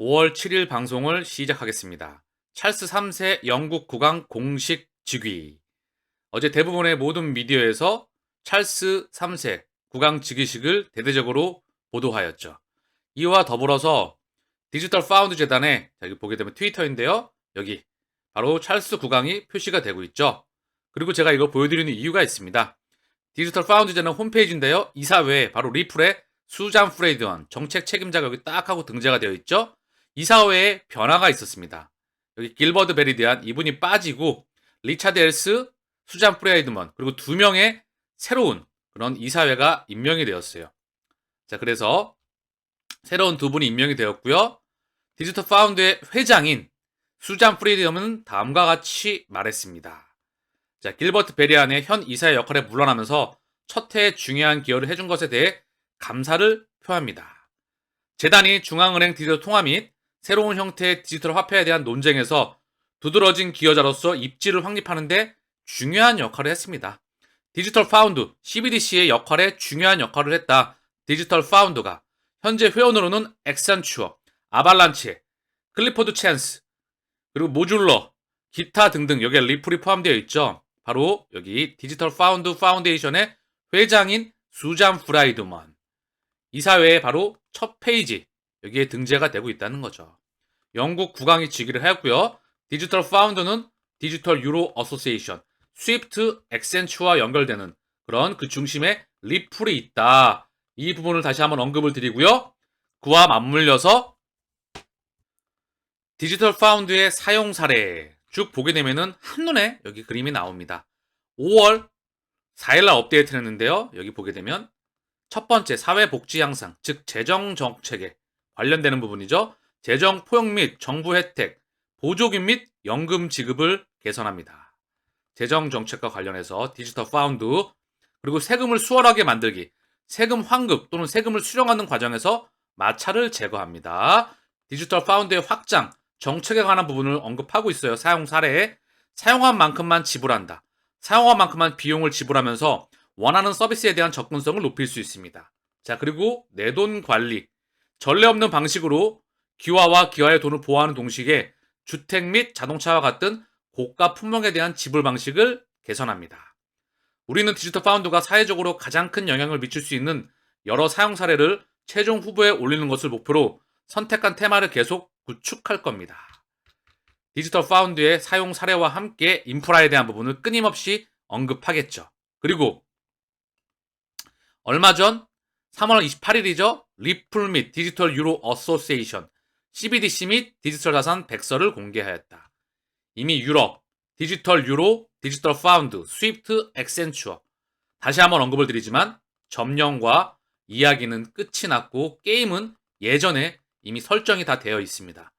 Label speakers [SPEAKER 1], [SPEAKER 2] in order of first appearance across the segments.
[SPEAKER 1] 5월 7일 방송을 시작하겠습니다. 찰스 3세 영국 국왕 공식 즉위. 어제 대부분의 모든 미디어에서 찰스 3세 국왕 즉위식을 대대적으로 보도하였죠. 이와 더불어서 디지털 파운드 재단에 여기 보게 되면 트위터인데요. 여기 바로 찰스 국왕이 표시가 되고 있죠. 그리고 제가 이거 보여드리는 이유가 있습니다. 디지털 파운드 재단 홈페이지인데요. 이사회에 바로 리플에 수잔 프레이드원 정책 책임자가 여기 딱 하고 등재가 되어 있죠. 이사회에 변화가 있었습니다. 여기 길버드 베리디안 이분이 빠지고 리차드 엘스, 수잔 프레이드먼 그리고 두 명의 새로운 그런 이사회가 임명이 되었어요. 자, 그래서 새로운 두 분이 임명이 되었고요. 디지털 파운드의 회장인 수잔 프리디엄은 다음과 같이 말했습니다. 자, 길버트 베리안의 현 이사의 역할에 물러나면서 첫 해에 중요한 기여를 해준 것에 대해 감사를 표합니다. 재단이 중앙은행 디지털 통화 및 새로운 형태의 디지털 화폐에 대한 논쟁에서 두드러진 기여자로서 입지를 확립하는데 중요한 역할을 했습니다. 디지털 파운드, CBDC의 역할에 중요한 역할을 했다. 디지털 파운드가 현재 회원으로는 엑산추어, 아발란치, 클리포드 찬스, 그리고 모듈러, 기타 등등 여기에 리플이 포함되어 있죠. 바로 여기 디지털 파운드 파운데이션의 회장인 수잔 프라이드먼. 이사회에 바로 첫 페이지 여기에 등재가 되고 있다는 거죠. 영국 국왕이 즉위를 하였고요. 디지털 파운드는 디지털 유로 어소시에이션, 스위프트 엑센추와 연결되는 그런 그 중심에 리플이 있다. 이 부분을 다시 한번 언급을 드리고요. 그와 맞물려서 디지털 파운드의 사용 사례 쭉 보게 되면은 한눈에 여기 그림이 나옵니다. 5월 4일날 업데이트를 했는데요. 여기 보게 되면 첫 번째 사회복지 향상, 즉 재정 정책에 관련되는 부분이죠. 재정 포용 및 정부 혜택, 보조금 및 연금 지급을 개선합니다. 재정 정책과 관련해서 디지털 파운드 그리고 세금을 수월하게 만들기, 세금 환급 또는 세금을 수령하는 과정에서 마찰을 제거합니다. 디지털 파운드의 확장, 정책에 관한 부분을 언급하고 있어요. 사용 사례에 사용한 만큼만 지불한다. 사용한 만큼만 비용을 지불하면서 원하는 서비스에 대한 접근성을 높일 수 있습니다. 자, 그리고 내 돈 관리. 전례 없는 방식으로 기와와 기와의 돈을 보호하는 동시에 주택 및 자동차와 같은 고가 품목에 대한 지불 방식을 개선합니다. 우리는 디지털 파운드가 사회적으로 가장 큰 영향을 미칠 수 있는 여러 사용 사례를 최종 후보에 올리는 것을 목표로 선택한 테마를 계속 구축할 겁니다. 디지털 파운드의 사용 사례와 함께 인프라에 대한 부분을 끊임없이 언급하겠죠. 그리고 얼마 전 3월 28일이죠. 리플 및 디지털 유로 어소시에이션 CBDC 및 디지털 자산 백서를 공개하였다. 이미 유럽, 디지털 유로, 디지털 파운드, 스위프트, 엑센추어 다시 한번 언급을 드리지만 점령과 이야기는 끝이 났고 게임은 예전에 이미 설정이 다 되어 있습니다.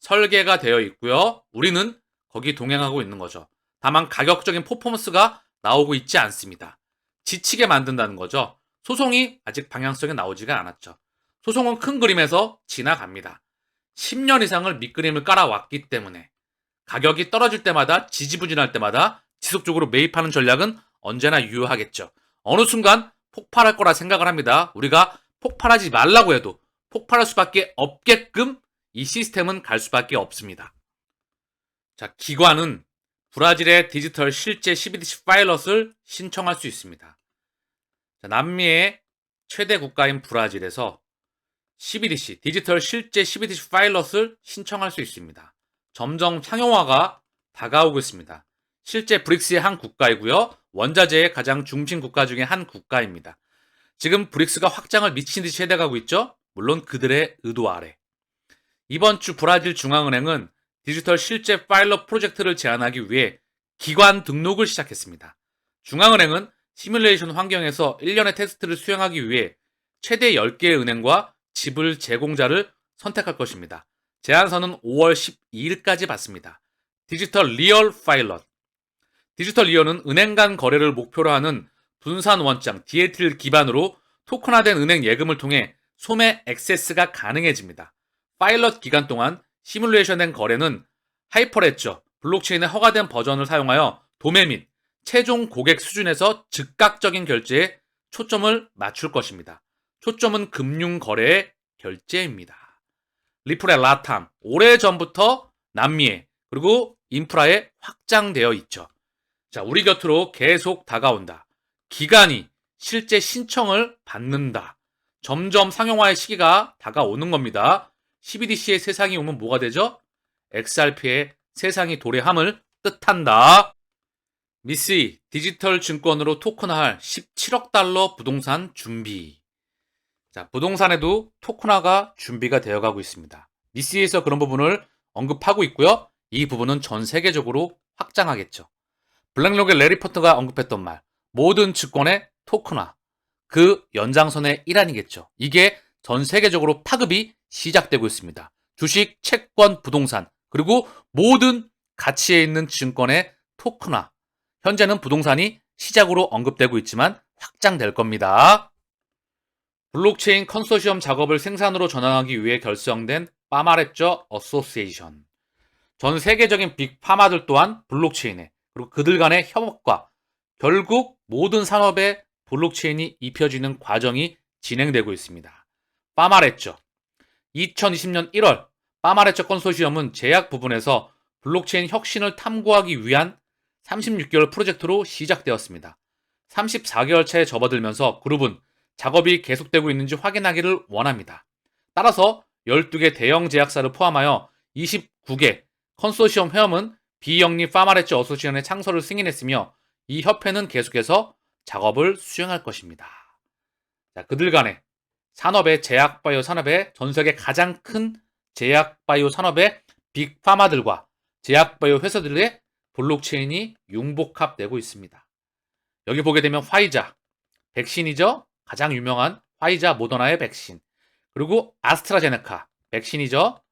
[SPEAKER 1] 설계가 되어 있고요. 우리는 거기 동행하고 있는 거죠. 다만 가격적인 퍼포먼스가 나오고 있지 않습니다. 지치게 만든다는 거죠. 소송이 아직 방향성에 나오지가 않았죠. 소송은 큰 그림에서 지나갑니다. 10년 이상을 밑그림을 깔아왔기 때문에 가격이 떨어질 때마다 지지부진할 때마다 지속적으로 매입하는 전략은 언제나 유효하겠죠. 어느 순간 폭발할 거라 생각을 합니다. 우리가 폭발하지 말라고 해도 폭발할 수밖에 없게끔 이 시스템은 갈 수밖에 없습니다. 자, 기관은 브라질의 디지털 실제 CBDC 파일럿을 신청할 수 있습니다. 자, 남미의 최대 국가인 브라질에서 CBDC, 디지털 실제 CBDC 파일럿을 신청할 수 있습니다. 점점 상용화가 다가오고 있습니다. 실제 브릭스의 한 국가이고요. 원자재의 가장 중심 국가 중의 한 국가입니다. 지금 브릭스가 확장을 미친 듯이 해대가고 있죠. 물론 그들의 의도 아래. 이번 주 브라질 중앙은행은 디지털 실제 파일럿 프로젝트를 제안하기 위해 기관 등록을 시작했습니다. 중앙은행은 시뮬레이션 환경에서 1년의 테스트를 수행하기 위해 최대 10개의 은행과 지불 제공자를 선택할 것입니다. 제안서는 5월 12일까지 받습니다. 디지털 리얼 파일럿. 디지털 리얼은 은행 간 거래를 목표로 하는 분산 원장 DAT를 기반으로 토큰화된 은행 예금을 통해 소매 액세스가 가능해집니다. 파일럿 기간 동안 시뮬레이션된 거래는 하이퍼레저, 블록체인의 허가된 버전을 사용하여 도매 및 최종 고객 수준에서 즉각적인 결제에 초점을 맞출 것입니다. 초점은 금융 거래의 결제입니다. 리플의 라탐, 오래전부터 남미에 그리고 인프라에 확장되어 있죠. 자, 우리 곁으로 계속 다가온다. 기간이 실제 신청을 받는다. 점점 상용화의 시기가 다가오는 겁니다. CBDC의 세상이 오면 뭐가 되죠? XRP의 세상이 도래함을 뜻한다. 미스이 디지털 증권으로 토큰화할 17억 달러 부동산 준비. 자, 부동산에도 토큰화가 준비가 되어 가고 있습니다. 미스이에서 그런 부분을 언급하고 있고요. 이 부분은 전 세계적으로 확장하겠죠. 블랙록의 레리 포터가 언급했던 말, 모든 증권의 토큰화. 그 연장선의 일환이겠죠. 이게 전 세계적으로 파급이 시작되고 있습니다. 주식, 채권, 부동산, 그리고 모든 가치에 있는 증권의 토큰화. 현재는 부동산이 시작으로 언급되고 있지만 확장될 겁니다. 블록체인 컨소시엄 작업을 생산으로 전환하기 위해 결성된 파마레쩌 어소시에이션. 전 세계적인 빅파마들 또한 블록체인에 그리고 그들 간의 협업과 결국 모든 산업에 블록체인이 입혀지는 과정이 진행되고 있습니다. 파마레쩌 2020년 1월 파마레쩌 컨소시엄은 제약 부분에서 블록체인 혁신을 탐구하기 위한 36개월 프로젝트로 시작되었습니다. 34개월 차에 접어들면서 그룹은 작업이 계속되고 있는지 확인하기를 원합니다. 따라서 12개 대형 제약사를 포함하여 29개 컨소시엄 회원은 비영리 파마레츠 어소시언의 창설을 승인했으며 이 협회는 계속해서 작업을 수행할 것입니다. 자, 그들 간에 산업의 제약 바이오 산업의 전 세계 가장 큰 제약 바이오 산업의 빅파마들과 제약 바이오 회사들의 블록체인이 융복합되고 있습니다. 여기 보게 되면 화이자, 백신이죠. 가장 유명한 화이자 모더나의 백신. 그리고 아스트라제네카, 백신이죠.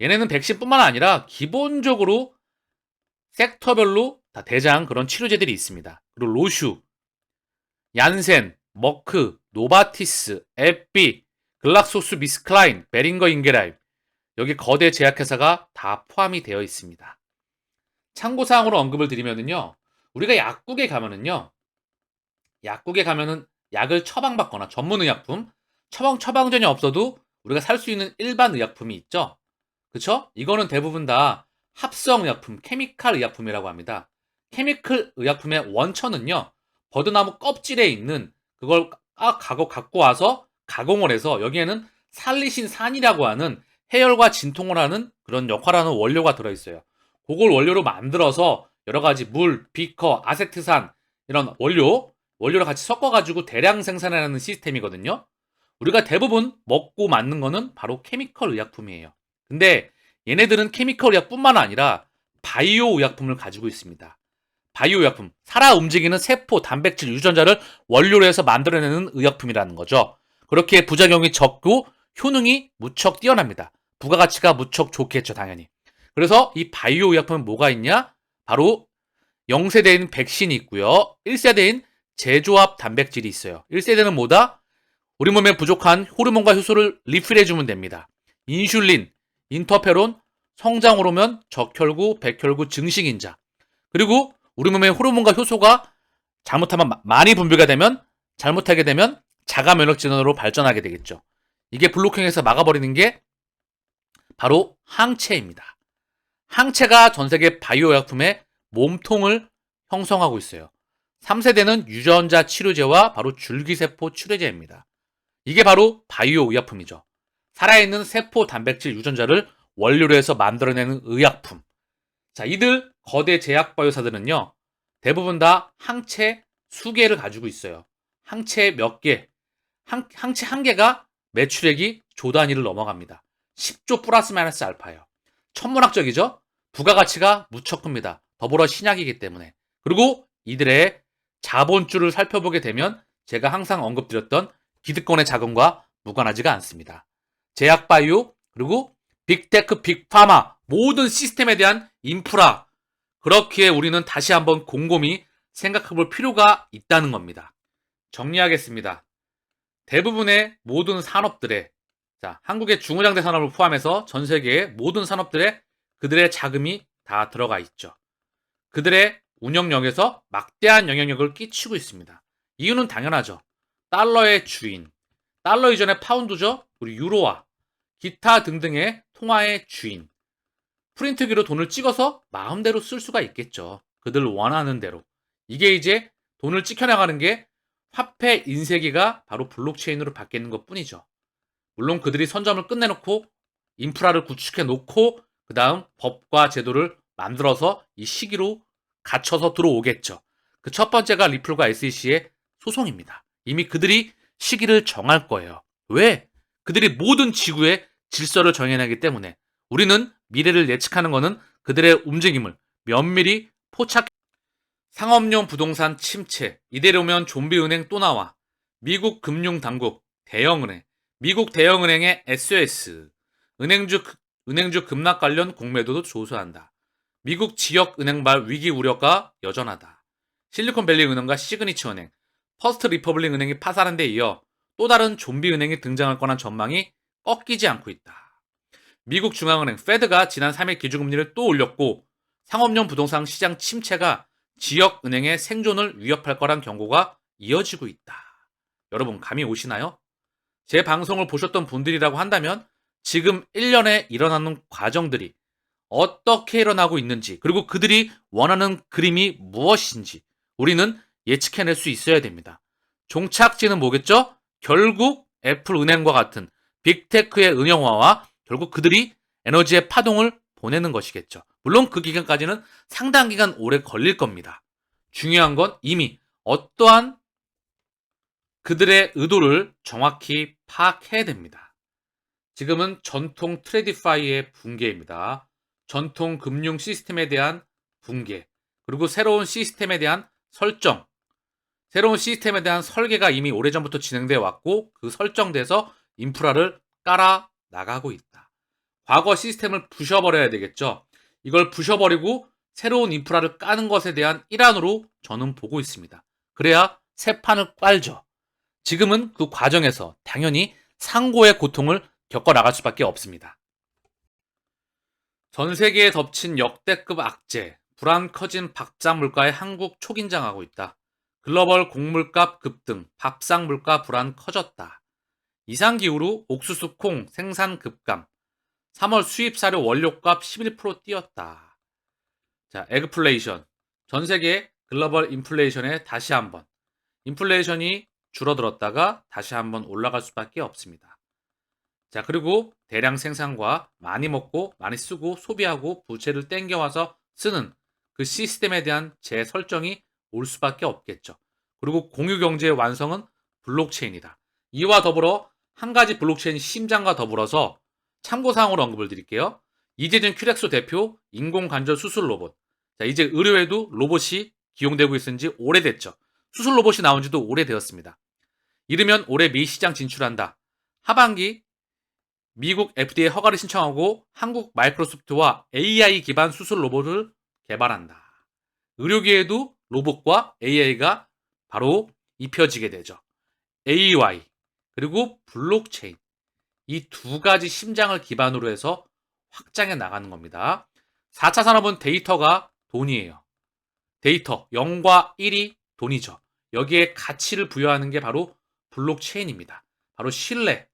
[SPEAKER 1] 얘네는 백신뿐만 아니라 기본적으로 섹터별로 다 대장 그런 치료제들이 있습니다. 그리고 로슈, 얀센, 머크, 노바티스, 에피, 글락소스 미스클라인, 베링거 인게라임 여기 거대 제약회사가 다 포함이 되어 있습니다. 참고사항으로 언급을 드리면은요, 우리가 약국에 가면은요, 약국에 가면은 약을 처방받거나 전문의약품, 처방, 처방전이 없어도 우리가 살 수 있는 일반 의약품이 있죠? 그쵸? 이거는 대부분 다 합성 의약품, 케미칼 의약품이라고 합니다. 케미칼 의약품의 원천은요, 버드나무 껍질에 있는 그걸 까, 가고 갖고 와서 가공을 해서 여기에는 살리신산이라고 하는 해열과 진통을 하는 그런 역할하는 원료가 들어있어요. 그걸 원료로 만들어서 여러 가지 물, 비커, 아세트산 이런 원료, 원료를 같이 섞어가지고 대량 생산하는 시스템이거든요. 우리가 대부분 먹고 맞는 거는 바로 케미컬 의약품이에요. 근데 얘네들은 케미컬 의약뿐만 아니라 바이오 의약품을 가지고 있습니다. 바이오 의약품, 살아 움직이는 세포, 단백질, 유전자를 원료로 해서 만들어내는 의약품이라는 거죠. 그렇게 부작용이 적고 효능이 무척 뛰어납니다. 부가가치가 무척 좋겠죠, 당연히. 그래서 이 바이오 의약품은 뭐가 있냐? 바로 0세대인 백신이 있고요. 1세대인 제조합 단백질이 있어요. 1세대는 뭐다? 우리 몸에 부족한 호르몬과 효소를 리필해주면 됩니다. 인슐린, 인터페론, 성장 호르몬, 적혈구, 백혈구, 증식인자. 그리고 우리 몸의 호르몬과 효소가 잘못하면 많이 분비가 되면 잘못하게 되면 자가 면역 질환으로 발전하게 되겠죠. 이게 블록형에서 막아버리는 게 바로 항체입니다. 항체가 전 세계 바이오 약품의 몸통을 형성하고 있어요. 3세대는 유전자 치료제와 바로 줄기세포 치료제입니다. 이게 바로 바이오 의약품이죠. 살아있는 세포 단백질 유전자를 원료로 해서 만들어내는 의약품. 자, 이들 거대 제약 바이오사들은요, 대부분 다 항체 수개를 가지고 있어요. 항체 몇 개, 항, 항체 한 개가 매출액이 조 단위를 넘어갑니다. 10조 플러스 마이너스 알파예요. 천문학적이죠? 부가가치가 무척 큽니다. 더불어 신약이기 때문에. 그리고 이들의 자본줄을 살펴보게 되면 제가 항상 언급드렸던 기득권의 자금과 무관하지가 않습니다. 제약 바이오 그리고 빅테크 빅파마 모든 시스템에 대한 인프라 그렇기에 우리는 다시 한번 곰곰이 생각해 볼 필요가 있다는 겁니다. 정리하겠습니다. 대부분의 모든 산업들의 자, 한국의 중후장대 산업을 포함해서 전 세계의 모든 산업들의 그들의 자금이 다 들어가 있죠. 그들의 운영력에서 막대한 영향력을 끼치고 있습니다. 이유는 당연하죠. 달러의 주인. 달러 이전에 파운드죠. 우리 유로화. 기타 등등의 통화의 주인. 프린트기로 돈을 찍어서 마음대로 쓸 수가 있겠죠. 그들 원하는 대로. 이게 이제 돈을 찍혀나가는 게 화폐 인쇄기가 바로 블록체인으로 바뀌는 것 뿐이죠. 물론 그들이 선점을 끝내놓고 인프라를 구축해 놓고 그 다음 법과 제도를 만들어서 이 시기로 갇혀서 들어오겠죠. 그 첫 번째가 리플과 SEC의 소송입니다. 이미 그들이 시기를 정할 거예요. 왜? 그들이 모든 지구의 질서를 정해내기 때문에 우리는 미래를 예측하는 것은 그들의 움직임을 면밀히 포착. 상업용 부동산 침체. 이대로면 좀비 은행 또 나와. 미국 금융 당국, 대형은행, 미국 대형은행의 SOS, 은행주, 은행주 급락 관련 공매도도 조사한다. 미국 지역 은행발 위기 우려가 여전하다. 실리콘밸리 은행과 시그니처 은행, 퍼스트 리퍼블릭 은행이 파산한 데 이어 또 다른 좀비 은행이 등장할 거란 전망이 꺾이지 않고 있다. 미국 중앙은행 페드가 지난 3일 기준금리를 또 올렸고 상업용 부동산 시장 침체가 지역 은행의 생존을 위협할 거란 경고가 이어지고 있다. 여러분 감이 오시나요? 제 방송을 보셨던 분들이라고 한다면 지금 1년에 일어나는 과정들이 어떻게 일어나고 있는지 그리고 그들이 원하는 그림이 무엇인지 우리는 예측해낼 수 있어야 됩니다. 종착지는 뭐겠죠? 결국 애플 은행과 같은 빅테크의 은영화와 결국 그들이 에너지의 파동을 보내는 것이겠죠. 물론 그 기간까지는 상당 기간 오래 걸릴 겁니다. 중요한 건 이미 어떠한 그들의 의도를 정확히 파악해야 됩니다. 지금은 전통 트레디파이의 붕괴입니다. 전통 금융 시스템에 대한 붕괴, 그리고 새로운 시스템에 대한 설정, 새로운 시스템에 대한 설계가 이미 오래전부터 진행되어 왔고 그 설정돼서 인프라를 깔아 나가고 있다. 과거 시스템을 부셔버려야 되겠죠. 이걸 부셔버리고 새로운 인프라를 까는 것에 대한 일환으로 저는 보고 있습니다. 그래야 새 판을 깔죠. 지금은 그 과정에서 당연히 상고의 고통을 겪어 나갈 수밖에 없습니다. 전 세계에 덮친 역대급 악재, 불안 커진 박장 물가에 한국 초긴장하고 있다. 글로벌 곡물값 급등, 밥상 물가 불안 커졌다. 이상 기후로 옥수수 콩 생산 급감, 3월 수입 사료 원료값 11% 뛰었다. 자, 에그플레이션. 전 세계 글로벌 인플레이션에 다시 한번 인플레이션이 줄어들었다가 다시 한번 올라갈 수밖에 없습니다. 자, 그리고 대량 생산과 많이 먹고 많이 쓰고 소비하고 부채를 땡겨와서 쓰는 그 시스템에 대한 재설정이 올 수밖에 없겠죠. 그리고 공유 경제의 완성은 블록체인이다. 이와 더불어 한 가지 블록체인 심장과 더불어서 참고사항으로 언급을 드릴게요. 이재준 큐렉소 대표 인공관절 수술 로봇. 자, 이제 의료에도 로봇이 기용되고 있은 지 오래됐죠. 수술 로봇이 나온 지도 오래되었습니다. 이르면 올해 미 시장 진출한다. 하반기 미국 FDA 허가를 신청하고 한국 마이크로소프트와 AI 기반 수술 로봇을 개발한다. 의료계에도 로봇과 AI가 바로 입혀지게 되죠. AY 그리고 블록체인 이 두 가지 심장을 기반으로 해서 확장해 나가는 겁니다. 4차 산업은 데이터가 돈이에요. 데이터 0과 1이 돈이죠. 여기에 가치를 부여하는 게 바로 블록체인입니다. 바로 신뢰.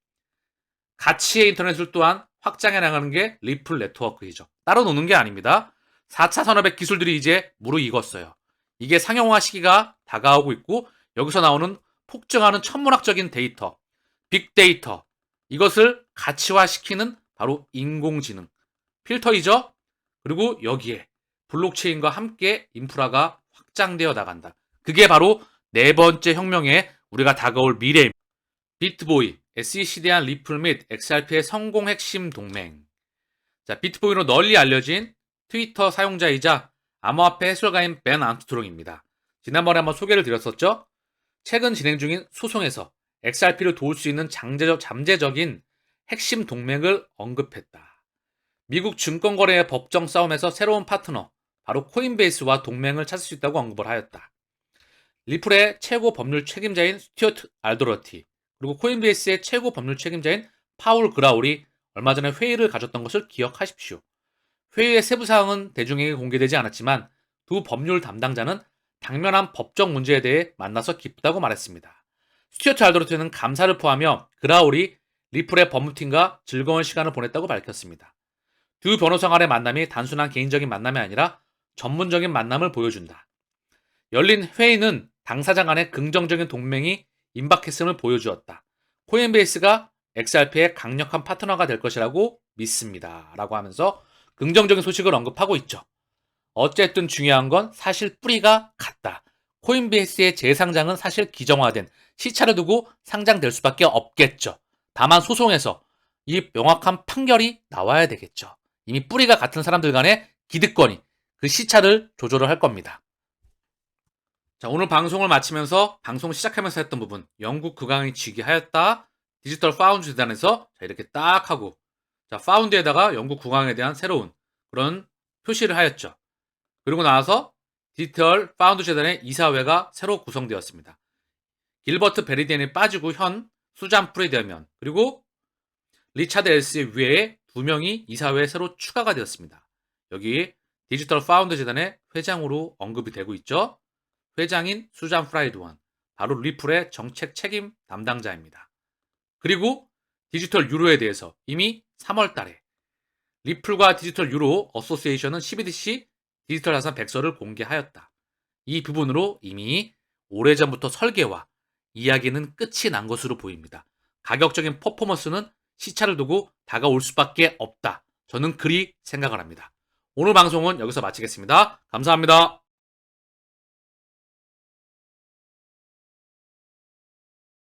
[SPEAKER 1] 가치의 인터넷을 또한 확장해 나가는 게 리플 네트워크이죠. 따로 노는 게 아닙니다. 4차 산업의 기술들이 이제 무르익었어요. 이게 상용화 시기가 다가오고 있고 여기서 나오는 폭증하는 천문학적인 데이터, 빅데이터 이것을 가치화시키는 바로 인공지능 필터이죠. 그리고 여기에 블록체인과 함께 인프라가 확장되어 나간다. 그게 바로 네 번째 혁명에 우리가 다가올 미래입니다. 비트보이, SEC에 대한 리플 및 XRP의 성공 핵심 동맹. 자, 비트보이로 널리 알려진 트위터 사용자이자 암호화폐 해설가인 벤 암스트롱입니다. 지난번에 한번 소개를 드렸었죠? 최근 진행 중인 소송에서 XRP를 도울 수 있는 잠재적, 잠재적인 핵심 동맹을 언급했다. 미국 증권거래의 법정 싸움에서 새로운 파트너, 바로 코인베이스와 동맹을 찾을 수 있다고 언급을 하였다. 리플의 최고 법률 책임자인 스튜어트 알도러티, 그리고 코인베이스의 최고 법률 책임자인 파울 그라울이 얼마 전에 회의를 가졌던 것을 기억하십시오. 회의의 세부 사항은 대중에게 공개되지 않았지만 두 법률 담당자는 당면한 법적 문제에 대해 만나서 기쁘다고 말했습니다. 스튜어트 알도르트는 감사를 포하며 그라울이 리플의 법무팀과 즐거운 시간을 보냈다고 밝혔습니다. 두 변호사 간의 만남이 단순한 개인적인 만남이 아니라 전문적인 만남을 보여준다. 열린 회의는 당사자 간의 긍정적인 동맹이 임박했음을 보여주었다. 코인베이스가 XRP의 강력한 파트너가 될 것이라고 믿습니다. 라고 하면서 긍정적인 소식을 언급하고 있죠. 어쨌든 중요한 건 사실 뿌리가 같다. 코인베이스의 재상장은 사실 기정화된 시차를 두고 상장될 수밖에 없겠죠. 다만 소송에서 이 명확한 판결이 나와야 되겠죠. 이미 뿌리가 같은 사람들 간의 기득권이 그 시차를 조절을 할 겁니다. 자, 오늘 방송을 마치면서 방송 시작하면서 했던 부분, 영국 국왕이 쥐기하였다. 디지털 파운드 재단에서 자, 이렇게 딱 하고 자, 파운드에다가 영국 국왕에 대한 새로운 그런 표시를 하였죠. 그리고 나서 디지털 파운드 재단의 이사회가 새로 구성되었습니다. 길버트 베리디안이 빠지고 현 수잔 프레디어면 그리고 리차드 엘스 외에 두 명이 이사회에 새로 추가가 되었습니다. 여기 디지털 파운드 재단의 회장으로 언급이 되고 있죠. 회장인 수잔 프라이드원, 바로 리플의 정책 책임 담당자입니다. 그리고 디지털 유로에 대해서 이미 3월 달에 리플과 디지털 유로 어소시에이션은 CBDC 디지털 자산 백서를 공개하였다. 이 부분으로 이미 오래전부터 설계와 이야기는 끝이 난 것으로 보입니다. 가격적인 퍼포먼스는 시차를 두고 다가올 수밖에 없다. 저는 그리 생각을 합니다. 오늘 방송은 여기서 마치겠습니다. 감사합니다.